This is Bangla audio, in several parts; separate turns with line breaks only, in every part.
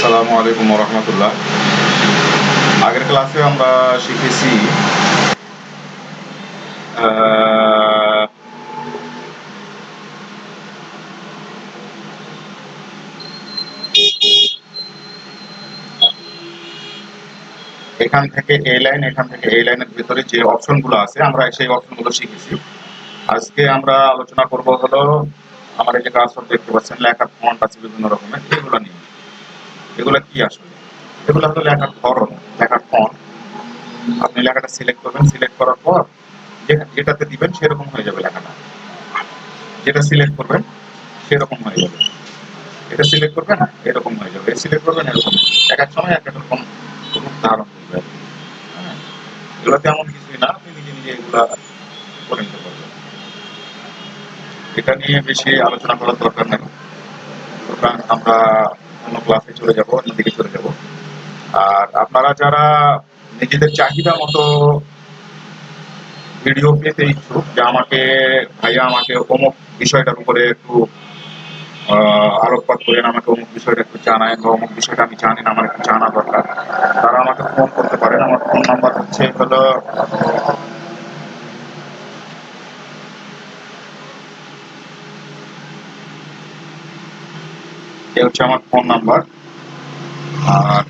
আসসালামু আলাইকুম রহমতুল্লাহ। আগের ক্লাসে আমরা শিখেছি এখান থেকে এই লাইন, এখান থেকে এই লাইনের ভিতরে যে অপশনগুলো আছে, আমরা সেই অপশনগুলো শিখেছি। আজকে আমরা আলোচনা করব হলো, আমার এই যে কাজটা দেখতে পাচ্ছেন, লেখার ফন্ট আছে বিভিন্ন রকমের, এগুলো নিয়ে। এগুলো কি আসলে? এগুলো হলো লেখার ধরন, লেখার ফন্ট আপনি লেখাটা সিলেক্ট করবেন সিলেক্ট করার পর যেটাতে দিবেন সেরকম হয়ে যাবে লেখাটা। যেটা সিলেক্ট করবেন, সেরকম হয়ে যাবে। এটা সিলেক্ট করবেন, এরকম হয়ে যাবে। সিলেক্ট করবেন, এরকম। এক এক সময় এক এক রকম ধারণ করবে আর হ্যাঁ? তেমন কিছুই না, আপনি নিজে নিজে এগুলা করে নিতে পারবেন। এটা নিয়ে বেশি আলোচনা করার দরকার নেই। আমরা ক্লাসে চলে যাব অন্যদিকে চলে যাব। আর আপনারা যারা নিজেদের চাহিদা মতো ভিডিও পেতে ইচ্ছুক, যে আমাকে, ভাইয়া আমাকে অমুক বিষয়টার উপরে একটু আলোকপাত করেন, আমাকে অমুক বিষয়টা একটু জানায় বা অমুক বিষয়টা আমি জানি না, আমার একটু জানা দরকার। তারা আমাকে ফোন করতে পারেন। আমার ফোন নাম্বার হচ্ছে হলো এ হচ্ছে আমার ফোন নাম্বার। আর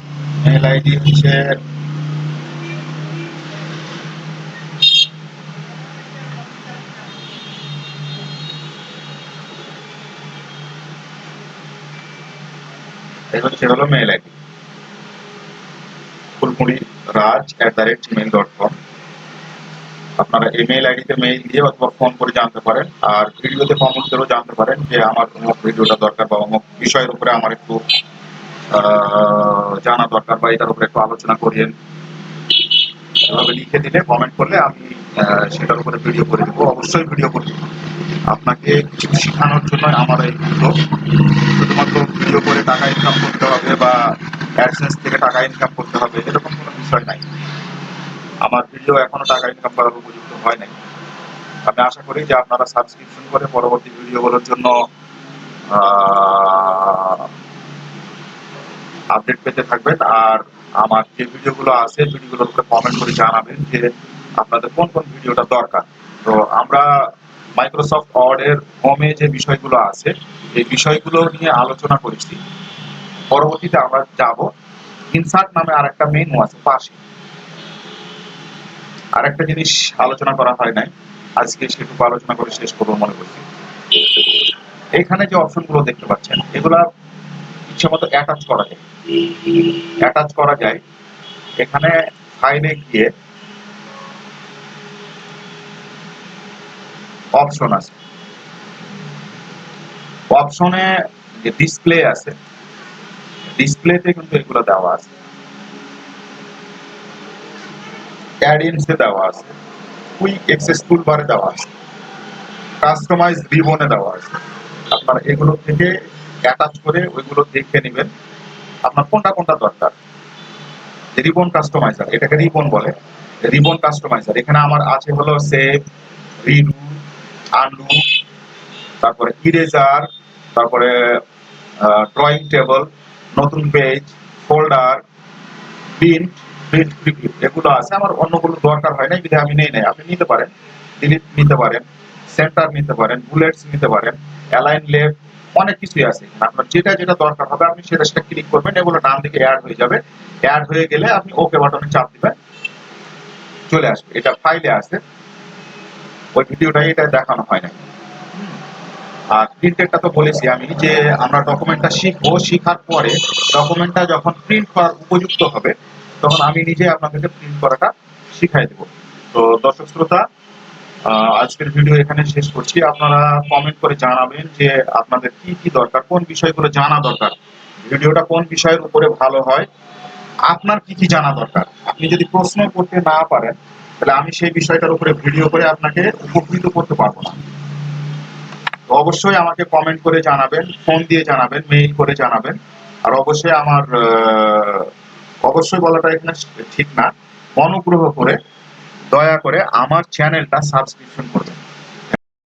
মেল আইডি হচ্ছে এই হচ্ছে হলো mail ID Phulpuri Raj at the rate Gmail dot com আপনারা ইমেল আইডিতে মেইল দিয়ে অথবা ফোন করে জানতে পারেন। আর ভিডিওতে কমেন্ট করেও জানতে পারেন যে আমার অমুক ভিডিওটা দরকার বা অমুক বিষয়ের উপরে আমার একটু জানা দরকার বা এটার উপরে একটু আলোচনা করিয়েন। এভাবে লিখে দিলে কমেন্ট করলে আমি সেটার উপরে ভিডিও করে দেবো। অবশ্যই ভিডিও করে দেবো। আপনাকে কিছু শেখানোর জন্য আমার এই ভিডিও শুধুমাত্র ভিডিও করে টাকা ইনকাম করতে হবে বা অ্যাডসেন্স থেকে টাকা ইনকাম করতে হবে, এরকম কোনো বিষয় নাই। আমার ভিডিও এখনও টাকা ইনকাম করার উপযুক্ত হয় নাই। আমি আশা করি যে আপনারা সাবস্ক্রিপশন করে পরবর্তী ভিডিওগুলোর জন্য আপডেট পেতে থাকবেন। আর আমার যে ভিডিওগুলো আছে ভিডিওগুলোর কমেন্ট করে জানাবেন যে আপনাদের কোন কোন ভিডিওটা দরকার। তো আমরা মাইক্রোসফট ওয়ার্ডের হোমে যে বিষয়গুলো আছে, এই বিষয়গুলো নিয়ে আলোচনা করেছি। পরবর্তীতে আমরা যাব। ইনসার্ট নামে আর আরেকটা মেনু আছে, পাশে। আরেকটা জিনিস আলোচনা করা হয় নাই। আজকে সেটুকু আলোচনা করে শেষ করব মনে করছি। এখানে যে অপশনগুলো দেখতে পাচ্ছেন, এগুলা ইচ্ছে মতো অ্যাটাচ করা যায়। অ্যাটাচ করা যায়। এখানে ফাইলে গিয়ে অপশন আছে। অপশনে যে ডিসপ্লে আছে ডিসপ্লেতে কিন্তু এগুলো দেওয়া আছে। অ্যাডিয়েন্সে দেওয়া আছে কুইক এক্সেস টুলবারে দেওয়া আছে কাস্টমাইজ রিবনে দেওয়া আছে, আপনারা এগুলো থেকে অ্যাটাচ করে ওইগুলো দেখে নেবেন। আপনার কোনটা কোনটা দরকার? রিবন কাস্টমাইজার এটাকে রিবন বলে। রিবন কাস্টমাইজার এখানে আমার আছে হলো সেভ রিডু আন্ডু তারপরে ইরেজার তারপরে ড্রয়িং টেবল নতুন পেজ ফোল্ডার প্রিন্ট এগুলো আছে, আমার অন্যগুলো দরকার হয় না যদি আমি নেই নাই। আপনি নিতে পারেন ডিলিট নিতে পারেন সেন্টার নিতে পারেন বুলেটস নিতে পারেন অ্যালাইন লেফট অনেক কিছুই আছে। আপনার যেটা যেটা দরকার হবে, আপনি সেটা সেটা ক্লিক করবেন, এগুলো ডান দিকে অ্যাড হয়ে যাবে। অ্যাড হয়ে গেলে আপনি ওকে বাটনে চাপ দিবেন। চলে আসবে। এটা ফাইলে আছে। ওই ভিডিওটা এটা দেখানো হয় না আর প্রিন্টেরটা তো বলেছি আমি যে আমরা ডকুমেন্টটা শিখব, শিখার পরে ডকুমেন্টটা যখন প্রিন্ট করার উপযুক্ত হবে তখন আমি নিজে আপনাদেরকে প্রিন্ট করাটা শিখাই দেবো। তো দর্শক শ্রোতা আজকের ভিডিও এখানে শেষ করছি। আপনারা কমেন্ট করে জানাবেন যে আপনাদের কি কি দরকার, কোন বিষয়গুলো জানা দরকার, ভিডিওটা কোন বিষয়ের উপরে ভালো হয়, আপনার কি কি জানা দরকার। আপনি যদি প্রশ্ন করতে না পারেন, তাহলে আমি সেই বিষয়টার উপরে ভিডিও করে আপনাকে উপকৃত করতে পারব না। অবশ্যই আমাকে কমেন্ট করে জানাবেন ফোন দিয়ে জানাবেন মেইল করে জানাবেন। আর অবশ্যই আমার অবশ্যই বলাটা এখানে ঠিক না। অনুগ্রহ করে দয়া করে আমার চ্যানেলটা সাবস্ক্রিপশন করবেন